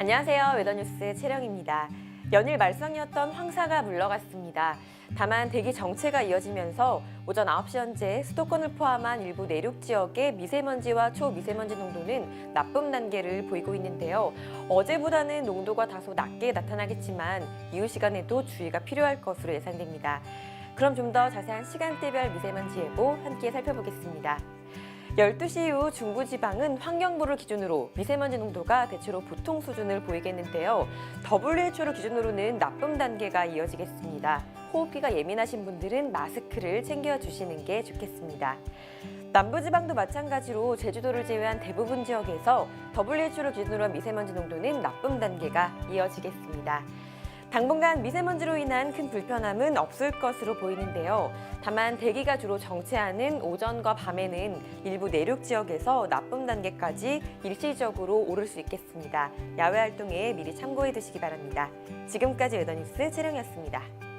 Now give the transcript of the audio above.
안녕하세요. 웨더뉴스 채령입니다. 연일 말썽이었던 황사가 물러갔습니다. 다만 대기 정체가 이어지면서 오전 9시 현재 수도권을 포함한 일부 내륙 지역의 미세먼지와 초미세먼지 농도는 나쁨 단계를 보이고 있는데요. 어제보다는 농도가 다소 낮게 나타나겠지만 이후 시간에도 주의가 필요할 것으로 예상됩니다. 그럼 좀 더 자세한 시간대별 미세먼지 예보 함께 살펴보겠습니다. 12시 이후 중부지방은 환경부를 기준으로 미세먼지 농도가 대체로 보통 수준을 보이겠는데요. WHO를 기준으로는 나쁨 단계가 이어지겠습니다. 호흡기가 예민하신 분들은 마스크를 챙겨주시는 게 좋겠습니다. 남부지방도 마찬가지로 제주도를 제외한 대부분 지역에서 WHO를 기준으로 한 미세먼지 농도는 나쁨 단계가 이어지겠습니다. 당분간 미세먼지로 인한 큰 불편함은 없을 것으로 보이는데요. 다만 대기가 주로 정체하는 오전과 밤에는 일부 내륙 지역에서 나쁨 단계까지 일시적으로 오를 수 있겠습니다. 야외 활동에 미리 참고해 두시기 바랍니다. 지금까지 웨더뉴스 채령이었습니다.